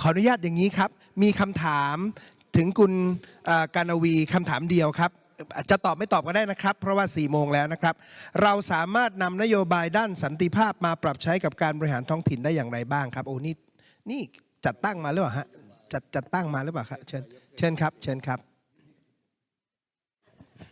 ขออนุญาตอย่างนี้ครับ มีคำถามถึงคุณเอ่อการนวีคำถามเดียวครับอาจจะตอบไม่ตอบก็ได้นะครับ เพราะว่า4ี่โมงแล้วนะครับ เราสามารถนำนโยบายด้านสันติภาพมาปรับใช้กับการบริหารท้องถิ่นได้อย่างไรบ้างครับ โอ้นี่นี่จัดตั้งมาหรือเปล่าฮะจัดจัดตั้งมาหรือเปล่าครับเชิญเชิญครับ เชิญครับ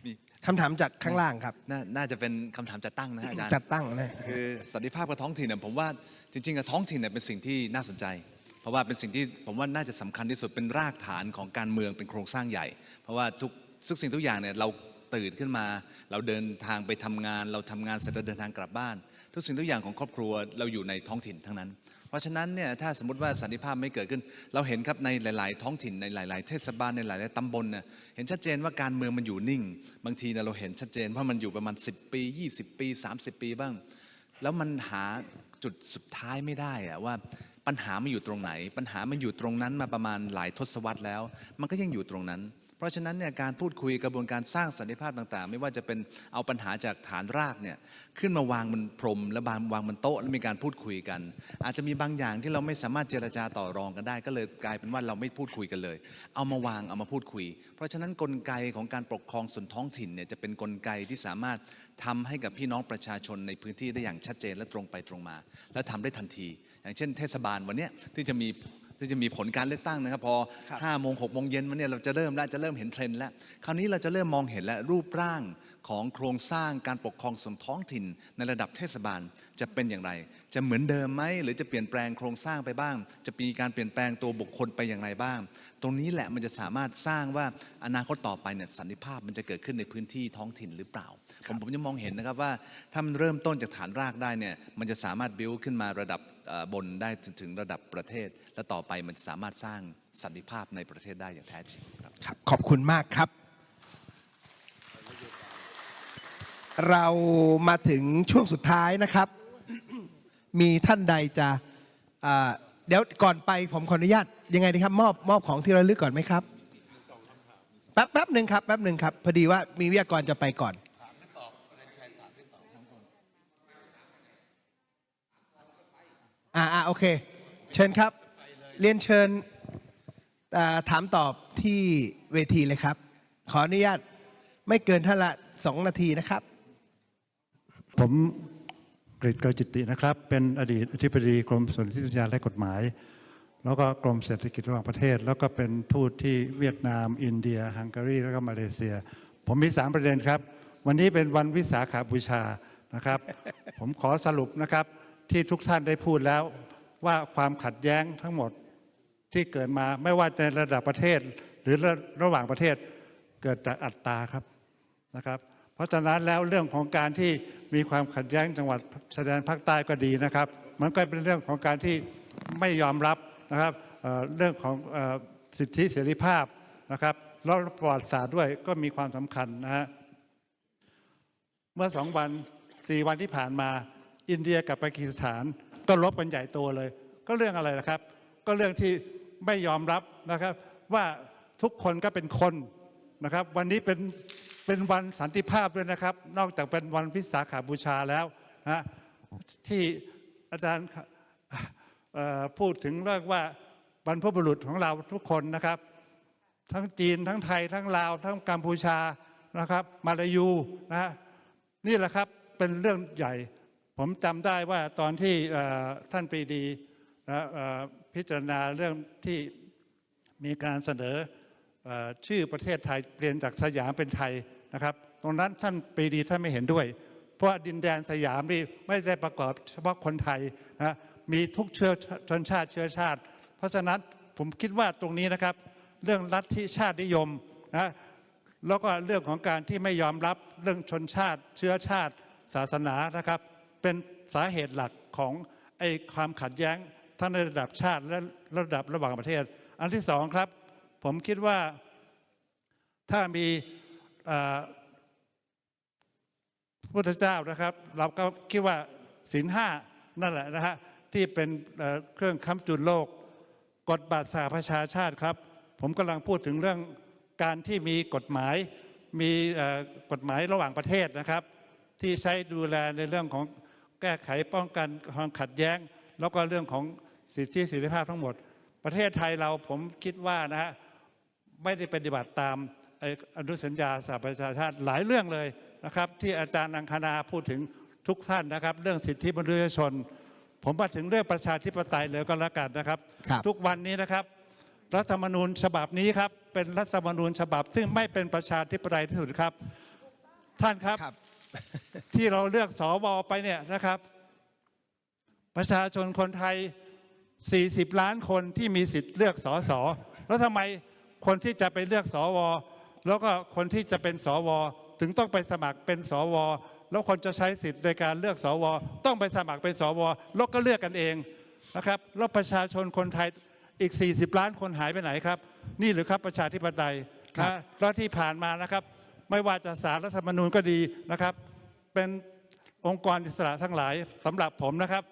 มีคำถามจากข้างล่างครับน่าน่าจะเป็นคำถามจัดตั้งนะฮะอาจารย์จัดตั้งนะคือสันติภาพกับท้องถิ่นเนี่ยผมว่าจริงๆกับท้องถิ่นเนี่ยเป็นสิ่งที่น่าสนใจเพ ราะว่าเป็นสิ่งที่ผมว่าน่าจะสำคัญที่สุดเป็นรากฐานของการเมืองเป็นโครงสร้างใหญ่ เพราะว่าทุกทุกสิ่งทุกอย่างเนี่ยเราตื่นขึ้นมา เราเดินทางไปทำงาน เราทำงานเสร็จเดินทางกลับบ้าน ทุกสิ่งทุกอย่างของครอบครัวเราอยู่ในท้องถิ่นทั้งนั้น เพราะฉะนั้นเนี่ยถ้าสมมติว่าสันติภาพไม่เกิดขึ้น เราเห็นครับในหลาย ๆ ท้องถิ่นในหลาย ๆ เทศบาลในหลาย ๆ ตำบลเนี่ยเห็นชัดเจนว่าการเมืองมันอยู่นิ่ง บางทีเนี่ยเราเห็นชัดเจนว่ามันอยู่ประมาณ 10 ปี 20 ปี 30 ปีบ้าง แล้วมันหาจุดสุดท้ายไม่ได้อะว่า ปัญหามันอยู่ตรงไหน ปัญหามันอยู่ตรงนั้นมาประมาณหลายทศวรรษแล้ว มันก็ยังอยู่ตรงนั้น เพราะฉะนั้นเนี่ยการพูดคุยกระบวนการสร้างสันติภาพต่างๆ ไม่ว่าจะเป็นเอาปัญหาจากฐานรากเนี่ยขึ้นมาวางบนพรม แล้ววางวางบนโต๊ะแล้วมีการพูดคุยกัน อาจจะมีบางอย่างที่เราไม่สามารถเจรจาต่อรองกันได้ ก็เลยกลายเป็นว่าเราไม่พูดคุยกันเลย เอามาวางเอามาพูดคุย เพราะฉะนั้นกลไกของการปกครองส่วนท้องถิ่นเนี่ยจะเป็นกลไกที่สามารถทำให้กับพี่น้องประชาชนในพื้นที่ได้อย่างชัดเจนและตรงไปตรงมา และทำได้ทันที อย่างเช่นเทศบาลวันเนี้ยที่จะมีที่จะมีผลการเลือกตั้งนะครับ พอครับ5โมง6โมงเย็นวันเนี้ยเราจะเริ่มแล้วจะเริ่มเห็นเทรนด์แล้ว คราวนี้เราจะเริ่มมองเห็นแล้วรูปร่างของโครงสร้างการปกครองส่วนท้องถิ่น ในระดับเทศบาลจะเป็นอย่างไร จะเหมือนเดิมไหมหรือจะเปลี่ยนแปลงโครงสร้างไปบ้าง จะมีการเปลี่ยนแปลงตัวบุคคลไปอย่างไรบ้าง ตรงนี้แหละมันจะสามารถสร้างว่าอนาคตต่อไปเนี่ยสันติภาพมันจะเกิดขึ้นในพื้นที่ท้องถิ่นหรือเปล่า ผมผมจะมองเห็นนะครับว่าถ้ามันเริ่มต้นจากฐานรากได้เนี่ยมันจะสามารถบิวขึ้นมาระดับบนได้ถึงระดับประเทศ และต่อไปมันสามารถสร้างสันติภาพในประเทศได้อย่างแท้จริงครับครับขอบคุณมากครับ เรามาถึงช่วงสุดท้ายนะครับ มีท่านใดจะเดี๋ยวก่อนไปผมขออนุญาตยังไงดีครับมอบมอบของที่ระลึกก่อนไหมครับแป๊บแป๊บหนึ่งครับแป๊บหนึ่งครับพอดีว่ามีวิทยากรจะไปก่อน อ่าอ่าโอเค เชิญครับ เรียนเชิญถามตอบที่เวทีเลยครับ ขออนุญาตไม่เกินท่านละสองนาทีนะครับ ผมกฤษเกจิตินะครับ เป็นอดีตอธิบดีกรมสนธิสัญญาและกฎหมาย แล้วก็กรมเศรษฐกิจระหว่างประเทศ แล้วก็เป็นทูตที่เวียดนาม อินเดีย ฮังการีแล้วก็มาเลเซีย ผมมีสามประเด็นครับ วันนี้เป็นวันวิสาขาบูชานะครับ ผมขอสรุปนะครับ ที่ทุกท่านได้พูดแล้วว่าความขัดแย้งทั้งหมดที่เกิดมาไม่ว่าในระดับประเทศหรือระระหว่างประเทศเกิดจากอัตตราครับนะครับ เพราะฉะนั้นแล้วเรื่องของการที่มีความขัดแย้งจังหวัดชายแดนภาคใต้ก็ดีนะครับ มันก็เป็นเรื่องของการที่ไม่ยอมรับนะครับเเรื่องของออสิทธิเสรีภาพนะครับแล้วประวัติศาสตร์ด้วยก็มีความสำคัญนะฮะเมื่อสองวันสี่วันที่ผ่านมา อินเดียกับปากีสถานก็ลบกันใหญ่โตเลย ก็เรื่องอะไรนะครับ ก็เรื่องที่ไม่ยอมรับนะครับ ว่าทุกคนก็เป็นคนนะครับ วันนี้เป็นเป็นวันสันติภาพด้วยนะครับ นอกจากเป็นวันวิสาขาบูชาแล้วนะที่อาจารย์พูดถึงเรื่องว่าบรรพบุรุษของเราทุกคนนะครับ ทั้งจีนทั้งไทยทั้งลาว ทั้งกัมพูชานะครับ มาลายูนะนี่แหละครับเป็นเรื่องใหญ่ ผมจำได้ว่าตอนที่ท่านปรีดีพิจารณาเรื่องที่มีการเสนอชื่อประเทศไทยเปลี่ยนจากสยามเป็นไทยนะครับ ตรงนั้นท่านปรีดีท่านไม่เห็นด้วย เพราะดินแดนสยามนี่ไม่ได้ประกอบเฉพาะคนไทยนะมีทุกเชื้อชนชาติเชื้อชาติ เพราะฉะนั้นผมคิดว่าตรงนี้นะครับ เรื่องลัฐทธิชาตินิยมนะแล้วก็เรื่องของการที่ไม่ยอมรับเรื่องชนชาติ เชื้อชาติ ศาสนานะครับ เป็นสาเหตุหลักของไอ้ความขัดแย้งทั้งในระดับชาติและระดับระหว่างประเทศ อันที่สองครับ ผมคิดว่าถ้ามีพระพุทธเจ้านะครับ เราก็คิดว่าศีลห้านั่นแหละนะฮะที่เป็นเครื่องค้ำจุนโลก กฎบัตรสหประชาชาติครับ ผมกำลังพูดถึงเรื่องการที่มีกฎหมายมีกฎหมายระหว่างประเทศนะครับ ที่ใช้ดูแลในเรื่องของ แก้ไขป้องกันความขัดแย้ง แล้วก็เรื่องของสิทธิเสรีภาพทั้งหมด ประเทศไทยเราผมคิดว่านะฮะไม่ได้ปฏิบัติตามไอ้อนุสัญญาสหประชาชาติหลายเรื่องเลยนะครับที่อาจารย์อังคณาพูดถึงทุกท่านนะครับ เรื่องสิทธิมนุษยชน ผมมาถึงเรื่องประชาธิปไตยเลยก็แล้วกันนะครับครับทุกวันนี้นะครับ รัฐธรรมนูญฉบับนี้ครับเป็นรัฐธรรมนูญฉบับ ซึ่งไม่เป็นประชาธิปไตยที่สุดครับ ท่านครับครับ ที่เราเลือกสวไปเนี่ยนะครับ ประชาชนคนไทย 40 ล้านคนที่มีสิทธิ์เลือกสสแล้วทำไมคนที่จะไปเลือกสวแล้วก็คนที่จะเป็นสวถึงต้องไปสมัครเป็นสวแล้วคนจะใช้สิทธิ์ในการเลือกสวต้องไปสมัครเป็นสวแล้วก็เลือกกันเองนะครับแล้วประชาชนคนไทยอีก 40 ล้านคนหายไปไหนครับ นี่หรือครับประชาธิปไตยครับนะแล้วที่ผ่านมานะครับ ไม่ว่าจะสารรัฐธรรมนูญก็ดีนะครับ เป็นองค์กรอิสระทั้งหลายสำหรับผมนะครับ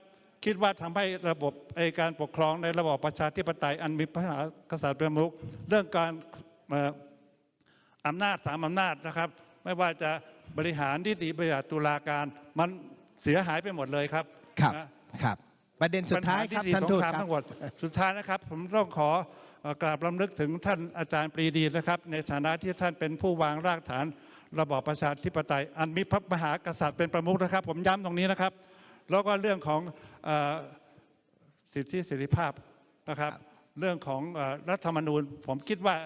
คิดว่าทำให้ระบบไอการปกครองในระบอบประชาธิปไตยอันมีพระมหากษัตริย์เป็นประมุขเรื่องการเอ่ออำนาจสามอำนาจนะครับ ไม่ว่าจะบริหารนิติบริหารตุลาการ มันเสียหายไปหมดเลยครับครับนะครับ ประเด็นสุดท้ายครับปัญหท่านที่ทูตสงครามครับทั้งหมดสุดท้ายนะครับ ผมต้องขอเอ่อกราบลำลึกถึงท่านอาจารย์ปรีดีนะครับ ในฐานะที่ท่านเป็นผู้วางรากฐาน ระบอบประชาธิปไตย อันมีพระมหากษัตริย์เป็นประมุขนะครับ ผมย้ำตรงนี้นะครับ แล้วก็เรื่องของอสิทธิเสรีภาพนะครับ เรื่องของรัฐธรรมนูญ ผมคิดว่า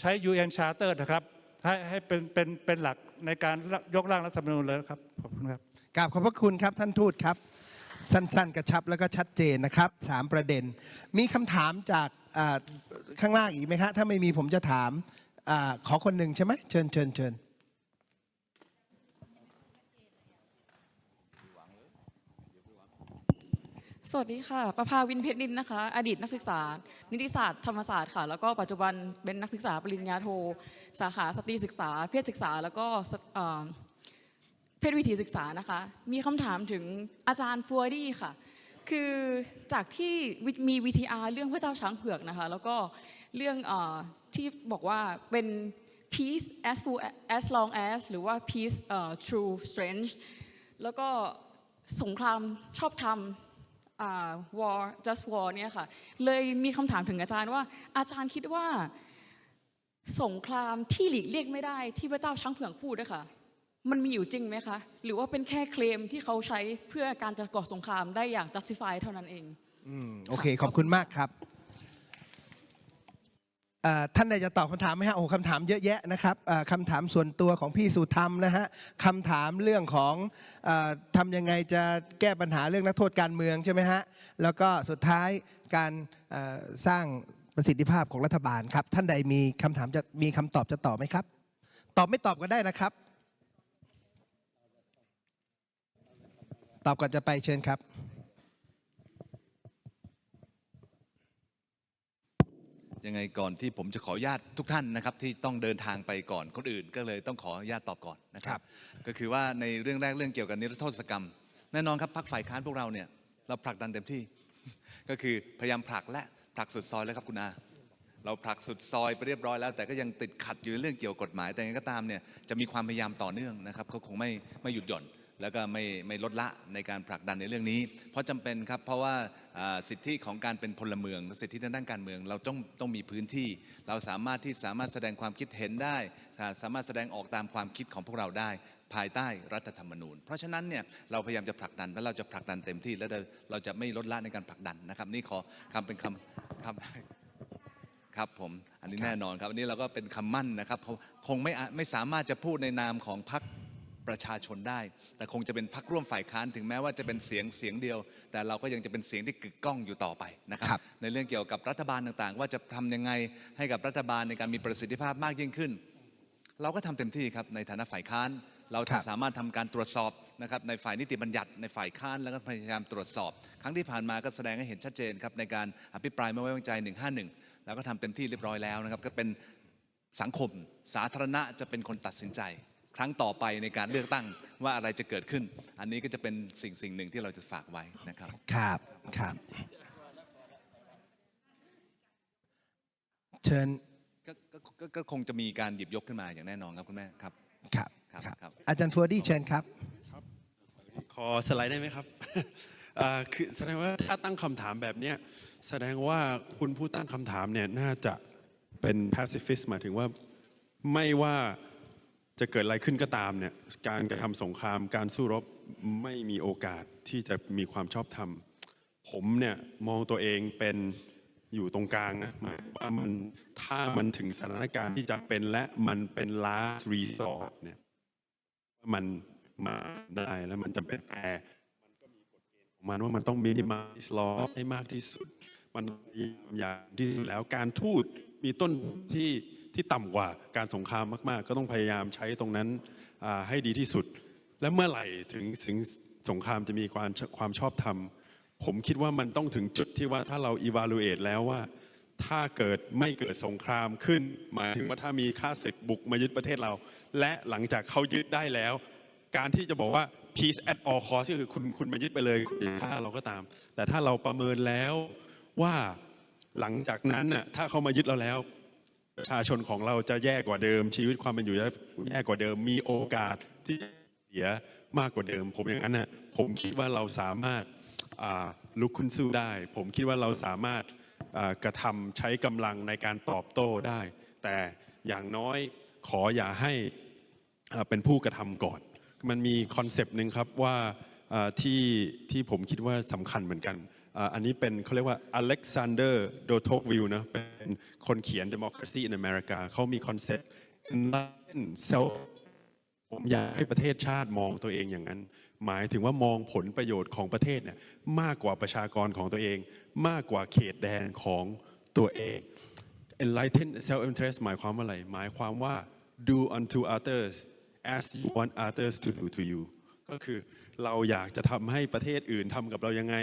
ใช้ UN Charter นะครับ ให้ให้เป็นเป็นเป็นหลักในการยกร่างรัฐธรรมนูญเลยครับขอบคุณครับกราบขอบพระคุณครับท่านทูตครับ สั้นๆ กระชับแล้วก็ชัดเจนนะครับสามประเด็น มีคำถามจากข้างล่างอีกไหมครถ้าไม่มีผมจะถามอขอคนหนึ่งใช่ไหมเชิญเชิญเชิญสวัสดีค่ะ ประภาวินเพชรนินนะคะ อดีตนักศึกษา นิติศาสตร์ธรรมศาสตร์ค่ะ แล้วก็ปัจจุบันเป็นนักศึกษาปริญญาโท สาขาสตรีศึกษา เพศศึกษา แล้วก็ พศวิถีศึกษานะคะ มีคำถามถึงอาจารย์ฟัวดี้ค่ะ คือจากที่วิมี VTR เรื่องพระเจ้าช้างเผือกนะคะ แล้วก็เรื่องอที่บอกว่าเป็น peace as full as long as หรือว่า peace เอ่อ true strange แล้วก็สงครามชอบทำอ่า war just war เนี่ยค่ะ เลยมีคำถามถึงอาจารย์ว่า อาจารย์คิดว่า สงครามที่หลีกเลี่ยงไม่ได้ที่พระเจ้าช้างเผือกพูดด้วยค่ะ มันมีอยู่จริงไหมคะ หรือว่าเป็นแค่เคลมที่เขาใช้เพื่อการจะก่อสงครามได้อย่าง justify เท่านั้นเอง อืมโอเค ขอบคุณมากครับเอ่อท่านใดจะตอบคำถามไหมฮะโอ้โหคำถามเยอะแยะนะครับเอ่อคำถามส่วนตัวของพี่สุธรรมนะฮะคำถามเรื่องของเออทำยังไงจะแก้ปัญหาเรื่องนักโทษการเมืองใช่ไหมฮะแล้วก็สุดท้ายการเอ่อสร้างประสิทธิภาพของรัฐบาลครับ ท่านใดมีคำถามจะมีคำตอบจะตอบไหมครับ ตอบไม่ตอบก็ได้นะครับ ตอบก่อนจะไปเชิญครับ ยังไงก่อนที่ผมจะขออนุญาตทุกท่านนะครับ ที่ต้องเดินทางไปก่อนคนอื่น ก็เลยต้องขออนุญาตตอบก่อนนะคครัรับบก็คือว่าในเรื่องแรกเรื่องเกี่ยวกับนิรโทษกรรม แน่นอนครับพักฝ่ายค้านพวกเราเนี่ยเราผลักดันเต็มที่ ก็คือพยายามผลักและผลักสุดซอยแล้วครับคุณอาเราผลักสุดซอยไปเรียบร้อยแล้ว แต่ก็ยังติดขัดอยู่ในเรื่องเกี่ยวกับกฎหมาย แต่ยังไงก็ตามเนี่ยจะมีความพยายามต่อเนื่องนะครับเขาคงไม่ไม่หยุดหย่อน แล้วก็ไม่ไม่ลดละในการผลักดันในเรื่องนี้ เพราะจำเป็นครับเพราะว่าสิทธิของการเป็นพลเมืองและสิทธิทางด้านการเมือง เราต้องต้องมีพื้นที่ เราสามารถที่สามารถแสดงความคิดเห็นได้ สามารถแสดงออกตามความคิดของพวกเราได้ภายใต้รัฐธรรมนูญ เพราะฉะนั้นเนี่ยเราพยายามจะผลักดันและเราจะผลักดันเต็มที่และเราจะไม่ลดละในการผลักดันนะครับนี่ขอคำเป็นคำคำครับผมอันนี้แน่นอนครับอันนี้เราก็เป็นคำมั่นนะครับคงไม่ไม่สามารถจะพูดในนามของพรรค ประชาชนได้ แต่คงจะเป็นพรรคร่วมฝ่ายค้านถึงแม้ว่าจะเป็นเสียงเสียงเดียว แต่เราก็ยังจะเป็นเสียงที่กึกก้องอยู่ต่อไปนะครับครับในเรื่องเกี่ยวกับรัฐบาลต่างๆ ว่าจะทำยังไงให้กับรัฐบาลในการมีประสิทธิภาพมากยิ่งขึ้น เราก็ทำเต็มที่ครับในฐานะฝ่ายค้านเราครับสามารถทำการตรวจสอบนะครับในฝ่ายนิติบัญญัติในฝ่ายค้านแล้วก็พยายามตรวจสอบ ครั้งที่ผ่านมาก็แสดงให้เห็นชัดเจนครับในการอภิปรายไม่ไว้วางใจ 151 แล้วก็ทำเต็มที่เรียบร้อยแล้วนะครับก็เป็นสังคมสาธารณะจะเป็นคนตัดสินใจ ครั้งต่อไปในการเลือกตั้งว่าอะไรจะเกิดขึ้น อันนี้ก็จะเป็นสิ่งสิ่งหนึ่งที่เราจะฝากไว้นะครับ ครับครับ เชิญก็ก็ก็ก็คงจะมีการหยิบยกขึ้นมาอย่างแน่นอนครับคุณแม่ครับ ครับครับครับครับอาจารย์ฟัวดี้เชิญครับ ขอสไลด์ได้ไหมครับเอ่อคือแสดงว่าถ้าตั้งคำถามแบบเนี้ยแสดงว่าคุณผู้ตั้งคำถามเนี่ยน่าจะเป็น pacifist หมายถึงว่าไม่ว่า จะเกิดอะไรขึ้นก็ตามเนี่ยการกระทำสงครามการสู้รบไม่มีโอกาสที่จะมีความชอบธรรม ผมเนี่ยมองตัวเองเป็นอยู่ตรงกลางนะหมายว่ามันถ้ามันถึงสถานการณ์ที่จะเป็นและมันเป็น last resort เนี่ยมันมาได้แล้วมันจะเป็นแต่มันก็มีกฎเกณฑ์ของมันว่ามันต้อง minimize loss ให้มากที่สุด มันพยายามอย่างที่สุดแล้วการทูตมีต้นที่ ที่ต่ำกว่าการสงครามมาก ๆ ก็ต้องพยายามใช้ตรงนั้นให้ดีที่สุด และเมื่อไหร่ถึงถึงสงครามจะมีความความชอบธรรม ผมคิดว่ามันต้องถึงจุดที่ว่าถ้าเรา evaluate แล้วว่า ถ้าเกิดไม่เกิดสงครามขึ้นหมายถึงว่าถ้ามีข้าศึกบุกมายึดประเทศเรา และหลังจากเขายึดได้แล้ว การที่จะบอกว่า peace at all cost ก็คือคุณคุณมายึดไปเลยคุณฆ่าเราก็ตาม แต่ถ้าเราประเมินแล้วว่าหลังจากนั้นน่ะถ้าเขามายึดเราแล้ว ประชาชนของเราจะแย่กว่าเดิม ชีวิตความเป็นอยู่จะแย่กว่าเดิม มีโอกาสที่เสียมากกว่าเดิม ผมอย่างนั้นนะผมคิดว่าเราสามารถลุกขึ้นสู้ได้ ผมคิดว่าเราสามารถกระทำใช้กำลังในการตอบโต้ได้ แต่อย่างน้อยขออย่าให้เป็นผู้กระทำก่อน มันมีคอนเซปต์หนึ่งครับว่าอ่าที่ที่ผมคิดว่าสำคัญเหมือนกัน อันนี้เป็นเขาเรียกว่าอเล็กซานเดอร์โดโทกวิลนะเป็นคนเขียน Democracy in America เขามีคอนเซ็ปต์ enlighten self ผมอยากให้ประเทศชาติมองตัวเองอย่างนั้น หมายถึงว่ามองผลประโยชน์ของประเทศเนี่ยมากกว่าประชากรของตัวเอง มากกว่าเขตแดนของตัวเอง enlightened self interest หมายความว่าอะไร หมายความว่า do unto others as you want others to do to you ก็คือเราอยากจะทำให้ประเทศอื่นทำกับเรายังไง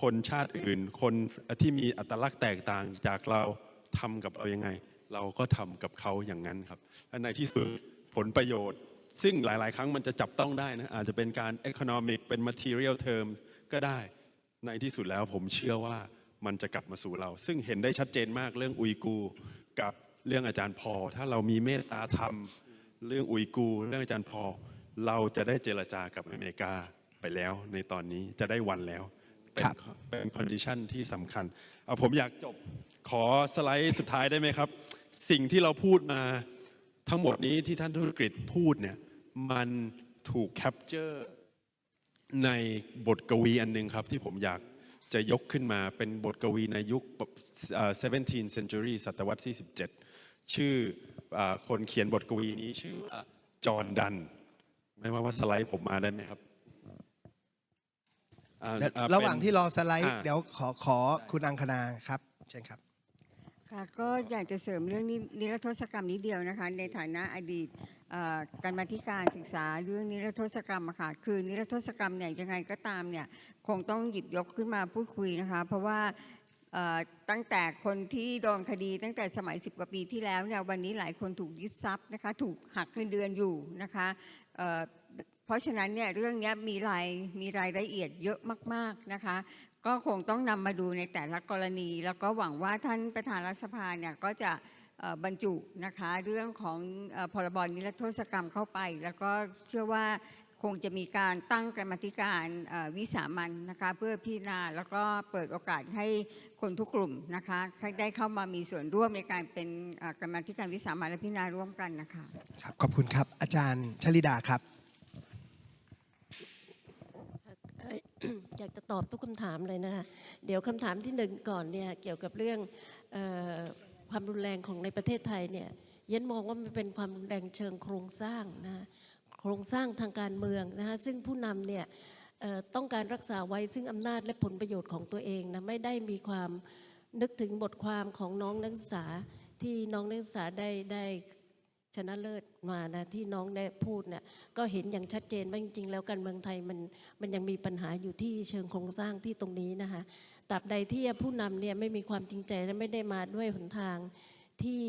คนชาติอื่น คนที่มีอัตลักษณ์แตกต่างจากเราทำกับเรายังไง เราก็ทำกับเขาอย่างนั้นครับและในที่สุดผลประโยชน์ ซึ่งหลาย ๆ ครั้งมันจะจับต้องได้นะอาจจะเป็นการ economic เป็น material term ก็ได้ในที่สุดแล้วผมเชื่อว่ามันจะกลับมาสู่เรา ซึ่งเห็นได้ชัดเจนมากเรื่องอุยกูร์กับเรื่องอาจารย์พอ ถ้าเรามีเมตตาธรรม เรื่องอุยกูร์เรื่องอาจารย์พอ เราจะได้เจรจากับอเมริกาไปแล้วในตอนนี้จะได้วันแล้ว เป็นครับเป็นคอนดิชันที่สำคัญเอาผมอยากจบขอสไลด์สุดท้ายได้ไหมครับ สิ่งที่เราพูดมาทั้งหมดนี้ที่ท่านธุรกิจพูดเนี่ยมันถูกแคปเจอร์ในบทกวีอันหนึ่งครับ ที่ผมอยากจะยกขึ้นมาเป็นบทกวีในยุค 17th century ศตวรรษที่ 17 ชื่ออคนเขียนบทกวีนี้ชื่อจอห์นดัน ไม่ว่าว่าสไลด์ผมมาได้ไหมครับ อ่าและอ่าระหว่างเป็นที่รอสไลด์อ่า เดี๋ยวขอขอคุณอังคณาครับเชิญครับ ค่ะก็อยากจะเสริมเรื่องนี้นิรโทษกรรมนิดเดียวนะคะ ในฐานะอดีตเอ่อการมาธิการศึกษาเรื่องนิรโทษกรรมอะค่ะคือนิรโทษกรรมเนี่ยยังไงก็ตามเนี่ยคงต้องหยิบยกขึ้นมาพูดคุยนะคะ เพราะว่าเอ่อตั้งแต่คนที่โดนคดีตั้งแต่สมัย 10 กว่าปีที่แล้วเนี่ยวันนี้หลายคนถูกยึดทรัพย์นะคะ ถูกหักเงินเดือนอยู่นะคะเอ่อ เพราะฉะนั้นเนี่ยเรื่องนี้มีรายมีรายละเอียดเยอะมากๆนะคะ ก็คงต้องนำมาดูในแต่ละกรณี แล้วก็หวังว่าท่านประธานรัฐสภาเนี่ยก็จะบรรจุนะคะเรื่องของพรบนิรโทษกรรมเข้าไป แล้วก็เชื่อว่าคงจะมีการตั้งกรรมธิการวิสามันนะคะเพื่อพิจารณาแล้วก็เปิดโอกาสให้คนทุกกลุ่มนะคะได้เข้ามามีส่วนร่วมในการเป็นกรรมธิการวิสามันและพิจารณาร่วมกันนะคะครับขอบคุณครับอาจารย์ชลิดาครับ เอยากจะตอบทุกคำถามเลยนะคะเดี๋ยวคำถามที่หนึ่งก่อนเนี่ยเกี่ยวกับเรื่องออความรุนแรงของในประเทศไทยเนี่ยย็นมองว่ามันเป็นความรุนแรงเชิงโครงสร้างนะโครงสร้างทางการเมืองนะคะซึ่งผู้นำเนี่ยต้องการรักษาไว้ซึ่งอำนาจและผลประโยชน์ของตัวเองนะไม่ได้มีความนึกถึงบทความของน้องนักศึกษาที่น้องนักศึกษาได้ได้ ชนะเลิศมานะที่น้องได้พูดเนี่ยก็เห็นอย่างชัดเจนว่าจริงๆ แล้วการเมืองไทยมันมันยังมีปัญหาอยู่ที่เชิงโครงสร้างที่ตรงนี้นะคะตราบใดที่ผู้นำเนี่ยไม่มีความจริงใจและไม่ได้มาด้วยหนทางที่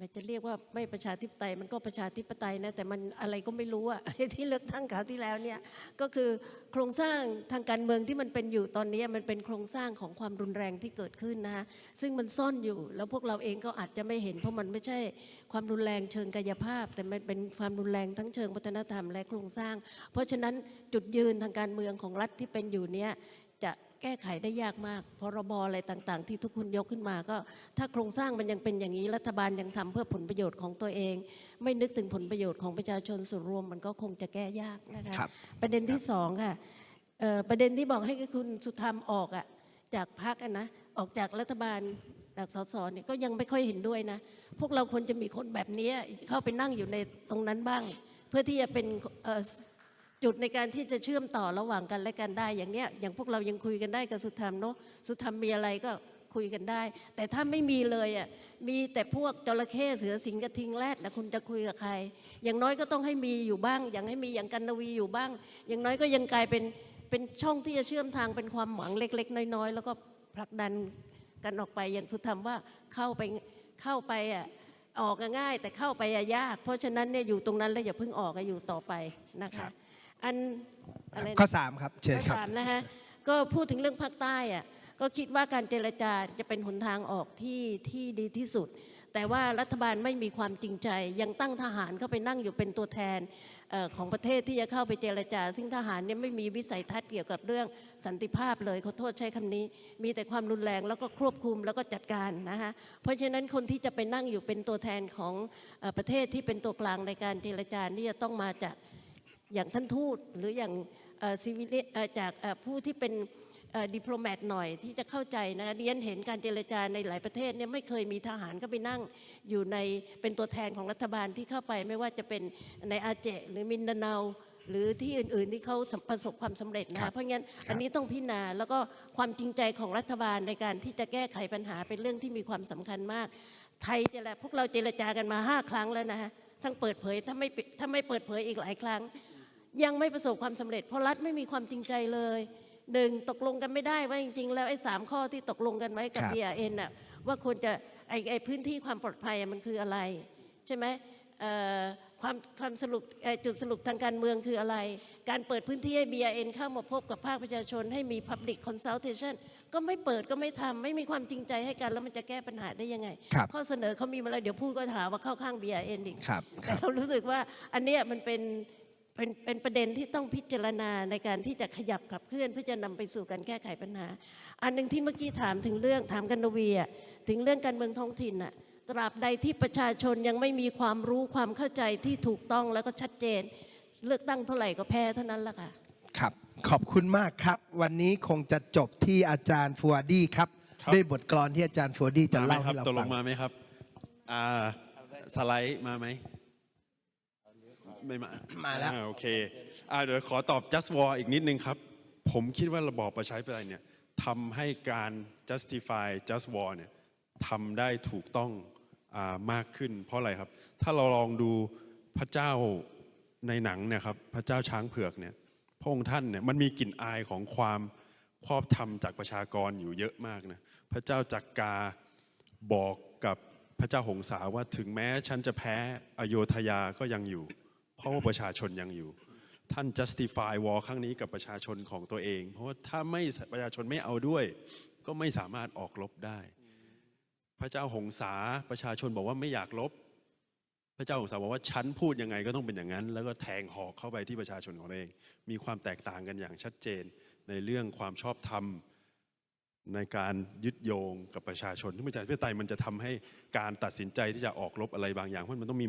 แม้จะเรียกว่าไม่ประชาธิปไตยมันก็ประชาธิปไตยนะแต่มันอะไรก็ไม่รู้อะที่เลือกตั้งคราวที่แล้วเนี่ยก็คือโครงสร้างทางการเมืองที่มันเป็นอยู่ตอนนี้มันเป็นโครงสร้างของความรุนแรงที่เกิดขึ้นนะคะซึ่งมันซ่อนอยู่แล้วพวกเราเองก็อาจจะไม่เห็น เพราะมันไม่ใช่ความรุนแรงเชิงกายภาพ แต่มันเป็นความรุนแรงทั้งเชิงวัฒนธรรมและโครงสร้าง เพราะฉะนั้นจุดยืนทางการเมืองของรัฐที่เป็นอยู่เนี้ย แก้ไขได้ยากมาก พรบอะไรต่างๆ ที่ทุกคนยกขึ้นมาก็ ถ้าโครงสร้างมันยังเป็นอย่างนี้รัฐบาลยังทำเพื่อผลประโยชน์ของตัวเอง ไม่นึกถึงผลประโยชน์ของประชาชนส่วนรวมมันก็คงจะแก้ยากนะคะครับประเด็นที่สองค่ะเอ่อประเด็นที่บอกให้คุณสุธรรมออกอะจากพรรคอะนะออกจากรัฐบาลจากสสเนี่ยก็ยังไม่ค่อยเห็นด้วยนะ พวกเราควรจะมีคนแบบนี้เข้าไปนั่งอยู่ในตรงนั้นบ้าง เพื่อที่จะเป็นเอ่อ จุดในการที่จะเชื่อมต่อระหว่างกันและกันได้ อย่างเนี้ยอย่างพวกเรายังคุยกันได้กับสุธรรมเนาะสุธรรมมีอะไรก็คุยกันได้ แต่ถ้าไม่มีเลยอะมีแต่พวกจระเข้เสือสิงห์กระทิงแรดแล้วคุณจะคุยกับใคร อย่างน้อยก็ต้องให้มีอยู่บ้าง อย่างให้มีอย่างกันนวีอยู่บ้าง อย่างน้อยก็ยังกลายเป็นเป็นช่องที่จะเชื่อมทางเป็นความหวังเล็ก ๆ น้อย ๆ แล้วก็ผลักดันกันออกไปอย่างสุธรรมว่าเข้าไปเข้าไปอะออกง่าย แต่เข้าไปยาก เพราะฉะนั้นเนี่ยอยู่ตรงนั้นแล้วอย่าเพิ่งออกอะอยู่ต่อไปนะคะ อันอะไรนะข้อสามครับเชิญข้อครับสามนะคะก็พูดถึงเรื่องภาคใต้อะก็คิดว่าการเจรจาจะเป็นหนทางออกที่ที่ดีที่สุด แต่ว่ารัฐบาลไม่มีความจริงใจ ยังตั้งทหารเข้าไปนั่งอยู่เป็นตัวแทนเอ่อของประเทศที่จะเข้าไปเจรจา ซึ่งทหารเนี่ยไม่มีวิสัยทัศน์เกี่ยวกับเรื่องสันติภาพเลยขอโทษใช้คำนี้ มีแต่ความรุนแรงแล้วก็ควบคุมแล้วก็จัดการนะคะเพราะฉะนั้นคนที่จะไปนั่งอยู่เป็นตัวแทนของเอ่อประเทศที่เป็นตัวกลางในการเจรจานี่จะต้องมาจาก อย่างท่านทูตหรืออย่างซีวิลจากเอ่อผู้ที่เป็นดิปโลแมตหน่อยที่จะเข้าใจนะเรียนเห็นการเจรจาในหลายประเทศเนี่ยไม่เคยมีทหารก็ไปนั่งอยู่ในเป็นตัวแทนของรัฐบาลที่เข้าไปไม่ว่าจะเป็นในอาเจหรือมินดาเนาหรือที่อื่นๆที่เขาประสบความสำเร็จครันะบเพราะงั้นอันนี้ต้องพิจารณาแล้วก็ความจริงใจของรัฐบาลในการที่จะแก้ไขปัญหาเป็นเรื่องที่มีความสำคัญมาก ไทยเจรพวกเราเจรจากันมาห้าครั้งแล้วนะฮะทั้งเปิดเผยถ้าไม่ปิดถ้าไม่เปิดเผยอีกหลายครั้ง ยังไม่ประสบความสำเร็จ เพราะรัฐไม่มีความจริงใจเลยหนึ่งตกลงกันไม่ได้ว่าจริง ๆ แล้วไอ้สามข้อที่ตกลงกันไว้กับครับ BRN น่ะว่าควรจะไอ้ไอ้พื้นที่ความปลอดภัยอะมันคืออะไร ใช่ไหมเอ่อความความสรุปเอ่อจุดสรุปทางการเมืองคืออะไร การเปิดพื้นที่ให้ BRN เข้ามาพบกับภาคประชาชนให้มี Public Consultation ก็ไม่เปิดก็ไม่ทำไม่มีความจริงใจให้กันแล้วมันจะแก้ปัญหาได้ยังไงครับข้อเสนอเขามีมาแล้วเดี๋ยวพูดก็หาว่าเข้าข้าง BRN อีกครับคแต่รับเรารู้สึกว่าอันเนี้ยมันเป็น เป็นเป็นประเด็นที่ต้องพิจารณาในการที่จะขยับขับเคลื่อนเพื่อจะนำไปสู่การแก้ไขปัญหา อันหนึ่งที่เมื่อกี้ถามถึงเรื่องถามกันนวีอะถึงเรื่องการเมืองท้องถิ่นอะตราบใดที่ประชาชนยังไม่มีความรู้ความเข้าใจที่ถูกต้องแล้วก็ชัดเจน เลือกตั้งเท่าไหร่ก็แพ้เท่านั้นแหละค่ะครับ ขอบคุณมากครับ วันนี้คงจะจบที่อาจารย์ฟัวดี้ครับครับด้วยบทกลอนที่อาจารย์ฟัวดี้จะมาไหมเล่าครัให้บเราตกลฟังงมาไหมครับอ่าสไลด์มาไหม ไม่มามาแล้วอ่โอเคอ่าเดี๋ยวขอตอบ just war อีกนิดนึงครับ ผมคิดว่าระบอบประชาธิปไตยเนี่ยทำให้การ justify just war เนี่ยทำได้ถูกต้องอามากขึ้น เพราะอะไรครับ ถ้าเราลองดูพระเจ้าในหนังเนี่ยครับพระเจ้าช้างเผือกเนี่ยพระองค์ท่านเนี่ยมันมีกลิ่นอายของความครอบธรรมจากประชากรอยู่เยอะมากนะพระเจ้าจักกาบอกกับพระเจ้าหงสาว่าถึงแม้ฉันจะแพ้อโยธยาก็ยังอยู่ เพราะว่าประชาชนยังอยู่ ท่าน justify war ครั้งนี้กับประชาชนของตัวเอง เพราะว่าถ้าไม่ประชาชนไม่เอาด้วย ก็ไม่สามารถออกรบได้ พระเจ้าหงสาประชาชนบอกว่าไม่อยากลบ พระเจ้าหงสาบอกว่าฉันพูดยังไงก็ต้องเป็นอย่างนั้น แล้วก็แทงหอกเข้าไปที่ประชาชนของตัวเอง มีความแตกต่างกันอย่างชัดเจนในเรื่องความชอบธรรม ในการยึดโยงกับประชาชนที่ประชาธิปไตยมันจะทำให้การตัดสินใจที่จะออกรบอะไรบางอย่างเพราะมันต้องมี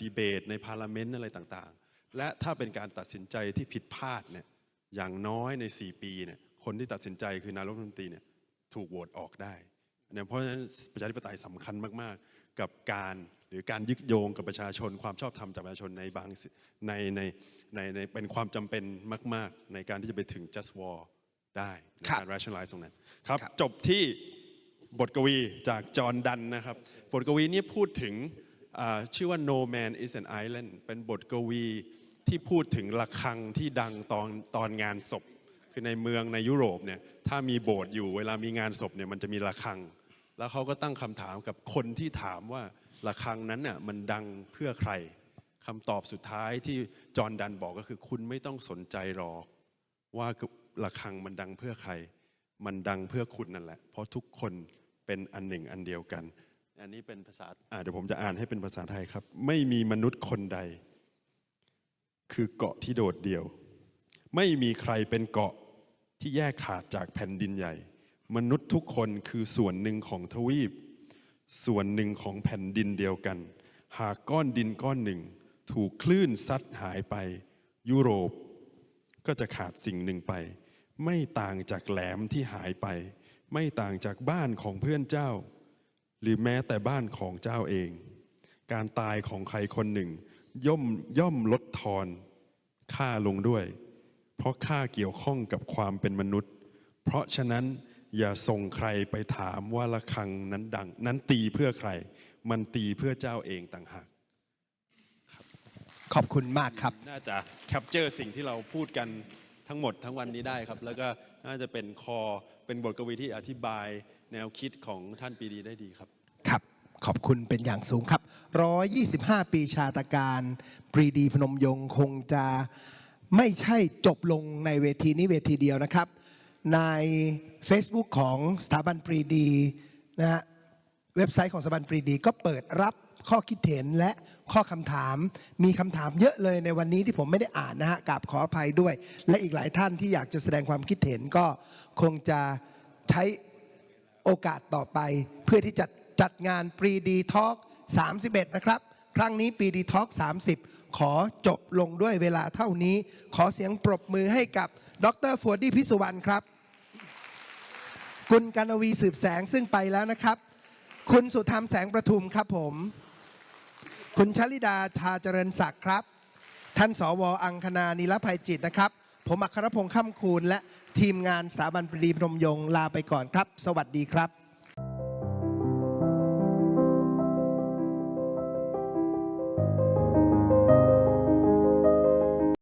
ดีเบตในพาร์ลเมนต์อะไรต่างๆ และถ้าเป็นการตัดสินใจที่ผิดพลาดเนี่ยอย่างน้อยใน 4 ปีเนี่ยคนที่ตัดสินใจคือนายกรัฐมนตรีเนี่ยถูกโหวตออกได้เนี่ยเพราะฉะนั้นประชาธิปไตยสำคัญมากๆ กับการหรือการยึดโยงกับประชาชน ความชอบธรรมจากประชาชนในบางในในในในเป็นความจำเป็นมาก ๆ ในการที่จะไปถึง just war ได้ในครับการ rationalize ตรงนั้นครับครับ จบที่บทกวีจากจอห์นดันนะครับ บทกวีนี้พูดถึงอ่าชื่อว่า No Man is an Island เป็นบทกวีที่พูดถึงระฆังที่ดังตอนตอนงานศพ คือในเมืองในยุโรปเนี่ยถ้ามีโบสถ์อยู่เวลามีงานศพเนี่ยมันจะมีระฆัง แล้วเขาก็ตั้งคำถามกับคนที่ถามว่าระฆังนั้นน่ะมันดังเพื่อใครคำตอบสุดท้ายที่จอห์นดันบอกก็คือคุณไม่ต้องสนใจหรอกว่า ระฆังมันดังเพื่อใคร มันดังเพื่อคุณนั่นแหละ เพราะทุกคนเป็นอันหนึ่งอันเดียวกัน อันนี้เป็นภาษาอ่าเดี๋ยวผมจะอ่านให้เป็นภาษาไทยครับ ไม่มีมนุษย์คนใด คือเกาะที่โดดเดี่ยว ไม่มีใครเป็นเกาะที่แยกขาดจากแผ่นดินใหญ่ มนุษย์ทุกคนคือส่วนหนึ่งของทวีป ส่วนหนึ่งของแผ่นดินเดียวกัน หากก้อนดินก้อนหนึ่ง ถูกคลื่นซัดหายไป ยุโรปก็จะขาดสิ่งหนึ่งไป ไม่ต่างจากแหลมที่หายไป ไม่ต่างจากบ้านของเพื่อนเจ้า หรือแม้แต่บ้านของเจ้าเอง การตายของใครคนหนึ่ง ย่อมย่อมลดทอนค่าลงด้วย เพราะค่าเกี่ยวข้องกับความเป็นมนุษย์ เพราะฉะนั้นอย่าส่งใครไปถามว่าระฆังนั้นดัง นั้นตีเพื่อใคร มันตีเพื่อเจ้าเองต่างหากขอบคุณมากครับ น่าจะแคปเจอร์สิ่งที่เราพูดกัน ทั้งหมดทั้งวันนี้ได้ครับ แล้วก็น่าจะเป็นคอเป็นบทกวีที่อธิบายแนวคิดของท่านปรีดีได้ดีครับ ครับ ขอบคุณเป็นอย่างสูงครับ 125 ปีชาตการปรีดีพนมยงค์คงจะไม่ใช่จบลงในเวทีนี้เวทีเดียวนะครับ ใน Facebook ของสถาบันปรีดีนะฮะเว็บไซต์ของสถาบันปรีดีก็เปิดรับ ข้อคิดเห็นและข้อคำถาม มีคำถามเยอะเลยในวันนี้ที่ผมไม่ได้อ่านนะฮะกราบขออภัยด้วย และอีกหลายท่านที่อยากจะแสดงความคิดเห็นก็คงจะใช้โอกาสต่อไป เพื่อที่จะจัดงานปรีดีทอล์ก31 นะครับ ครั้งนี้ปรีดีทอล์ก30 ขอจบลงด้วยเวลาเท่านี้ ขอเสียงปรบมือให้กับดรฟัวดี้พิสุวรรณครับคุณกานวีสืบแสงซึ่งไปแล้วนะครับ คุณสุธรรมแสงประทุมครับผม คุณชลิดาชาเจริญศักดิ์ครับ ท่านสวอังคณานิรภัยจิตนะครับ ผมอัครพงษ์ค่ำคูณและทีมงานสถาบันปรีดีพรมยงลาไปก่อนครับ สวัสดีครับ